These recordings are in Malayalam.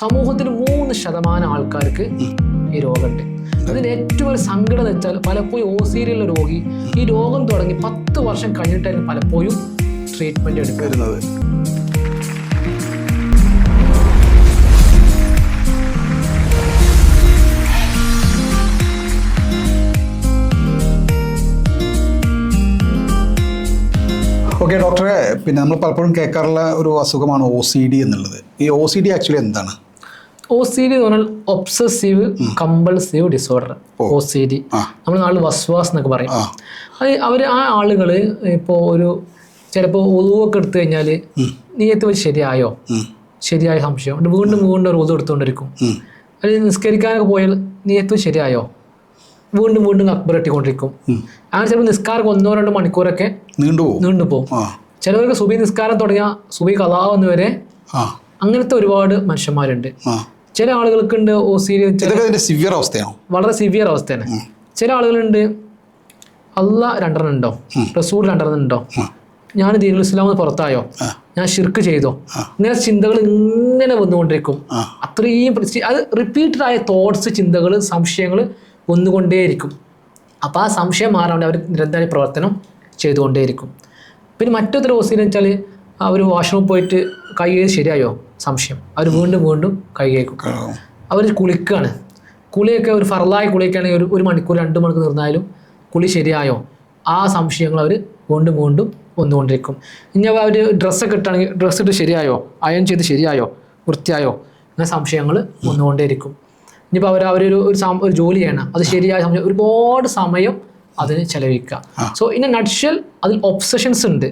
സമൂഹത്തിൽ മൂന്ന് ശതമാനം ആൾക്കാർക്ക് ഈ രോഗമുണ്ട്. അതിന് ഏറ്റവും വലിയ സങ്കടം എന്ന് വെച്ചാൽ പലപ്പോഴും ഓസീരിയുള്ള രോഗി ഈ രോഗം തുടങ്ങി പത്ത് വർഷം കഴിഞ്ഞിട്ടായിരിക്കും പലപ്പോഴും ട്രീറ്റ്മെന്റ് എടുക്കുന്നത്. ഓക്കെ ഡോക്ടറെ പിന്നെ നമ്മൾ പലപ്പോഴും കേൾക്കാറുള്ള ഒരു അസുഖമാണ് ഒ സി ഡി എന്നുള്ളത്. ഈ ഒ സി ഡി ആക്ച്വലി എന്താണ്? ഒ സി ഡി എന്ന് പറഞ്ഞാൽ obsessive compulsive disorder O C D. നമ്മൾ നാളെ വസ്വാസ് എന്നൊക്കെ പറയും. അത് അവർ ആ ആളുകൾ ഇപ്പോൾ ഒരു ചിലപ്പോൾ ഒതുവൊക്കെ എടുത്തു കഴിഞ്ഞാൽ നീയത്ത് വെച്ച് ശരിയായോ? ശരിയായ സംശയം. എന്നിട്ട് വീണ്ടും വീണ്ടും ഒരു ഒതു എടുത്തുകൊണ്ടിരിക്കും അത് അല്ലെങ്കിൽ നിസ്കരിക്കാനൊക്കെ പോയാൽ നീയത്ത് ശരിയായോ? വീണ്ടും വീണ്ടും അക്ബർ ഇട്ടിക്കൊണ്ടിരിക്കും ഉം. അങ്ങനെ ചിലപ്പോൾ നിസ്കാരം ഒന്നോ രണ്ടോ മണിക്കൂറൊക്കെ നീണ്ടുപോകും നീണ്ടു പോകും. ആ. ചിലവർക്ക് സുബി നിസ്കാരം തുടങ്ങിയ സുബി വരെ അങ്ങനത്തെ ഒരുപാട് മനുഷ്യന്മാരുണ്ട്. ചില ആളുകൾക്കുണ്ട് ഓ സീരിയസ് സിവിയർ അവസ്ഥയാണോ വളരെ സിവിയർ അവസ്ഥയാണ്. ചില ആളുകളുണ്ട് അല്ല രണ്ടെണ്ണം ഉണ്ടോ? റസൂൾ രണ്ടെണ്ണം ഉണ്ടോ? ഞാൻ ദീനുൽ ഇസ്ലാം പുറത്തായോ? ഞാൻ ഷിർക്ക് ചെയ്തോ? ഇങ്ങനെ ചിന്തകൾ ഇങ്ങനെ വന്നുകൊണ്ടിരിക്കും. അത്രയും അത് റിപ്പീറ്റഡ് ആയ തോട്ട്സ് ചിന്തകൾ സംശയങ്ങൾ വന്നുകൊണ്ടേയിരിക്കും. അപ്പോൾ ആ സംശയം മാറാണ്ട് വേണ്ടി അവർ നിരന്തര പ്രവർത്തനം ചെയ്തുകൊണ്ടേയിരിക്കും. പിന്നെ മറ്റൊരു ഓസിന്ന് വെച്ചാൽ അവർ വാഷ്റൂമിൽ പോയിട്ട് കൈ ശരിയായോ? സംശയം. അവർ വീണ്ടും വീണ്ടും കൈ കഴിക്കും അവർ കുളിക്കുകയാണ് കുളിയൊക്കെ ഒരു ഫറലായ കുളിയൊക്കെയാണെങ്കിൽ ഒരു ഒരു മണിക്കൂർ രണ്ട് മണിക്കൂർ നിർന്നാലും കുളി ശരിയായോ? ആ സംശയങ്ങൾ അവർ വീണ്ടും വീണ്ടും വന്നുകൊണ്ടിരിക്കും. ഇനി അവർ ഡ്രസ്സൊക്കെ ഇട്ടാണെങ്കിൽ ഡ്രസ്സ് ഇട്ട് ശരിയായോ? അയൺ ചെയ്ത് ശരിയായോ? വൃത്തിയായോ? അങ്ങനെ സംശയങ്ങൾ വന്നുകൊണ്ടേയിരിക്കും. ഇനിയിപ്പോൾ അവർ അവരൊരു ഒരു ഒരു ജോലി ചെയ്യണം. അത് ശരിയായ സംശയം. ഒരുപാട് സമയം അതിന് ചെലവഴിക്കുക. സോ ഇൻ നട്ഷൽ അതിൽ ഒബ്സഷൻസ് ഉണ്ട്.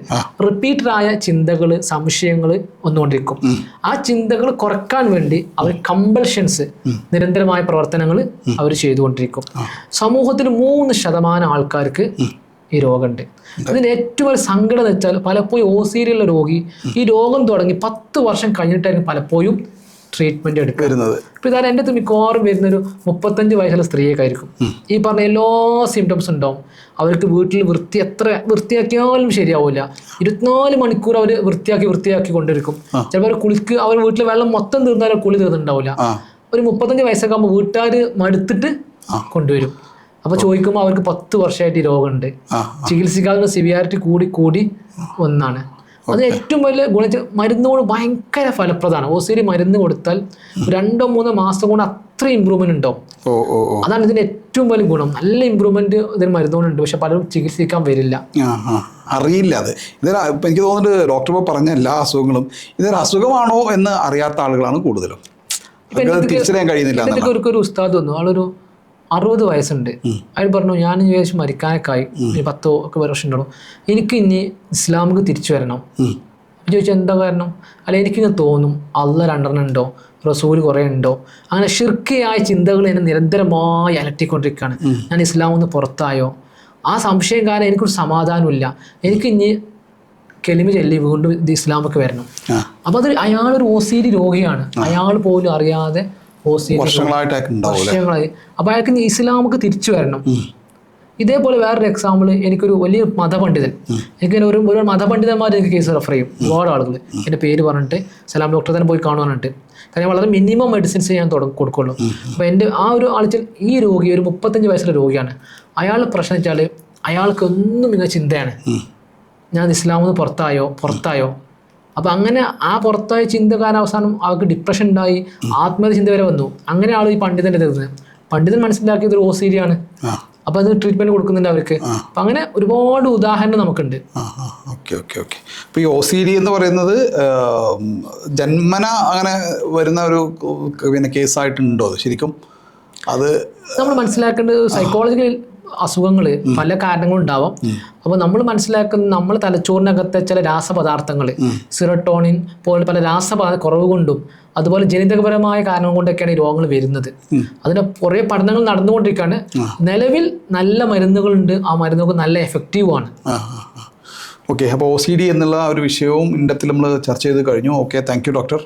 റിപ്പീറ്റഡ് ആയ ചിന്തകൾ സംശയങ്ങൾ വന്നുകൊണ്ടിരിക്കും. ആ ചിന്തകൾ കുറയ്ക്കാൻ വേണ്ടി അവർ കമ്പൽഷൻസ് നിരന്തരമായ പ്രവർത്തനങ്ങൾ അവർ ചെയ്തുകൊണ്ടിരിക്കും. സമൂഹത്തിൽ മൂന്ന് ശതമാനം ആൾക്കാർക്ക് ഈ രോഗമുണ്ട്. അതിന് ഏറ്റവും വലിയ സങ്കടം എന്ന് വെച്ചാൽ പലപ്പോഴും ഓ രോഗി ഈ രോഗം തുടങ്ങി പത്ത് വർഷം കഴിഞ്ഞിട്ടായിരിക്കും പലപ്പോഴും ട്രീറ്റ്മെന്റ് എടുക്കുന്നത് ഇപ്പൊ ഇതാ എന്റെ മിക്കവാറും വരുന്ന ഒരു മുപ്പത്തഞ്ച് വയസ്സുള്ള സ്ത്രീയൊക്കെ ആയിരിക്കും. ഈ പറഞ്ഞ എല്ലാ സിംറ്റംസ് ഉണ്ടാവും. അവർക്ക് വീട്ടിൽ വൃത്തി എത്ര വൃത്തിയാക്കിയാലും ശരിയാവില്ല ഇരുപത്തിനാല് മണിക്കൂർ അവർ വൃത്തിയാക്കി വൃത്തിയാക്കി കൊണ്ടിരിക്കും. ചിലപ്പോൾ അവർ കുളിക്ക് അവർ വീട്ടിൽ വെള്ളം മൊത്തം തീർന്നാലും കുളി തീർന്നിട്ടുണ്ടാവില്ല ഒരു മുപ്പത്തഞ്ച് വയസ്സൊക്കെ ആകുമ്പോൾ വീട്ടുകാർ മടുത്തിട്ട് കൊണ്ടുവരും. അപ്പൊ ചോദിക്കുമ്പോൾ അവർക്ക് പത്ത് വർഷമായിട്ട് ഈ രോഗമുണ്ട്. ചികിത്സിക്കാതെ സിവിയാരിറ്റി കൂടി കൂടി ഒന്നാണ്. അത് ഏറ്റവും വലിയ ഗുണം മരുന്നുകൾ മരുന്നുകൊണ്ട് ഭയങ്കര ഫലപ്രദമാണ്. ഓസിരി മരുന്ന് കൊടുത്താൽ രണ്ടോ മൂന്നോ മാസം കൊണ്ട് അത്ര ഇമ്പ്രൂവ്മെന്റ് ഉണ്ടാവും. അതാണ് ഇതിന്റെ ഏറ്റവും വലിയ ഗുണം. നല്ല ഇമ്പ്രൂവ്മെന്റ് ഇതിന് മരുന്നുകൊണ്ടുണ്ട് പക്ഷെ പലരും ചികിത്സിക്കാൻ വരില്ല. അറിയില്ല അത്. ഇതൊരു ഇപ്പം എനിക്ക് തോന്നുന്നത് ഡോക്ടർ പറഞ്ഞ എല്ലാ അസുഖങ്ങളും ഇതൊരു അസുഖമാണോ എന്ന് അറിയാത്ത ആളുകളാണ് കൂടുതലും. തിരിച്ചറിയാൻ കഴിയുന്നില്ല ഒരു ഉസ്താദ് വന്നു. ആളൊരു അറുപത് വയസ്സുണ്ട്. അയാൾ പറഞ്ഞു ഞാൻ വിചാരിച്ചു മരിക്കാനൊക്കെ ആയി ഇനി പത്തോ ഒക്കെ വർഷം ഉണ്ടാവും. എനിക്ക് ഇനി ഇസ്ലാമിക്ക് തിരിച്ചു വരണം. ചോദിച്ചാൽ ചോദിച്ചു എന്താ കാരണം? അല്ല എനിക്കിങ്ങനെ തോന്നും. അള്ള രണ്ടെണ്ണം ഉണ്ടോ? റസൂൽ കുറേ ഉണ്ടോ? അങ്ങനെ ഷിർക്കയായ ചിന്തകൾ എന്നെ നിരന്തരമായി അലട്ടിക്കൊണ്ടിരിക്കുകയാണ്. ഞാൻ ഇസ്ലാമിൽ നിന്ന് പുറത്തായോ? ആ സംശയം കാരണം എനിക്കൊരു സമാധാനമില്ല എനിക്ക് ഇനി കെലിമ ചൊല്ലി വീണ്ടും ഇത് ഇസ്ലാമൊക്കെ വരണം. അപ്പോൾ അത് അയാളൊരു ഒ സി ഡി രോഗിയാണ്. അയാൾ പോലും അറിയാതെ ഡി വർഷങ്ങളായി. അപ്പോൾ അയാൾക്ക് ഇനി ഇസ്ലാമക്ക് തിരിച്ചു വരണം. ഇതേപോലെ വേറൊരു എക്സാമ്പിൾ എനിക്കൊരു വലിയ മതപണ്ഡിതൻ. എനിക്ക് ഒരു ഒരു മതപണ്ഡിതന്മാർ എനിക്ക് കേസ് റെഫർ ചെയ്യും. ഒരുപാട് ആളുകൾ. എന്റെ പേര് പറഞ്ഞിട്ട് സലാം ഡോക്ടറെ തന്നെ പോയി കാണുക പറഞ്ഞിട്ട്. കാരണം വളരെ മിനിമം മെഡിസിൻസ് ഞാൻ തുടങ്ങി കൊടുക്കുള്ളൂ. അപ്പോൾ എന്റെ ആ ഒരു ആളിച്ചാൽ ഈ രോഗി ഒരു മുപ്പത്തഞ്ച് വയസ്സുള്ള രോഗിയാണ്. അയാളുടെ പ്രശ്നം വെച്ചാൽ അയാൾക്ക് ഒന്നും ഇങ്ങനെ ചിന്തയാണ്. ഞാൻ ഇസ്ലാമിൽ നിന്ന് പുറത്തായോ? പുറത്തായോ? അപ്പൊ അങ്ങനെ ആ പുറത്തായ ചിന്ത കാരണം അവസാനം അവർക്ക് ഡിപ്രഷൻ ഉണ്ടായി ആത്മഹത്യ ചിന്ത വരെ വന്നു. അങ്ങനെ ആൾ ഈ പണ്ഡിതന്റെ തീർന്നത് പണ്ഡിതൻ മനസ്സിലാക്കിയത് ഒരു ഓസീരിയാണ് അപ്പോൾ അപ്പൊ അത് ട്രീറ്റ്മെന്റ് കൊടുക്കുന്നുണ്ട് അവർക്ക്. അപ്പൊ അങ്ങനെ ഒരുപാട് ഉദാഹരണം നമുക്കുണ്ട്. Okay okay okay. അപ്പോൾ ഈ ഒസിഡി എന്ന് പറയുന്നത് ജന്മന അങ്ങനെ വരുന്ന ഒരു പിന്നെ കേസായിട്ടുണ്ടോ അത് ശരിക്കും? അത് നമ്മൾ മനസ്സിലാക്കേണ്ടത് സൈക്കോളജിക്കൽ അസുഖങ്ങൾ പല കാരണങ്ങളും ഉണ്ടാവാം അപ്പോൾ നമ്മൾ മനസ്സിലാക്കുന്ന നമ്മൾ തലച്ചോറിനകത്തെ ചില രാസപദാർത്ഥങ്ങൾ സിറട്ടോണിൻ പോലെ പല രാസപദാർത്ഥ കുറവ് കൊണ്ടും അതുപോലെ ജനിതകപരമായ കാരണം കൊണ്ടൊക്കെയാണ് ഈ രോഗങ്ങൾ വരുന്നത്. അതിന് കുറേ പഠനങ്ങൾ നടന്നുകൊണ്ടിരിക്കുകയാണ് നിലവിൽ നല്ല മരുന്നുകളുണ്ട്. ആ മരുന്നുകൾ നല്ല എഫക്റ്റീവ് ആണ്. ഓക്കെ അപ്പോൾ ഒ സി ഡി എന്നുള്ള ഒരു വിഷയവും ഇൻഡത്തിൽ നമ്മൾ ചർച്ച ചെയ്ത് കഴിഞ്ഞു. Okay thank you doctor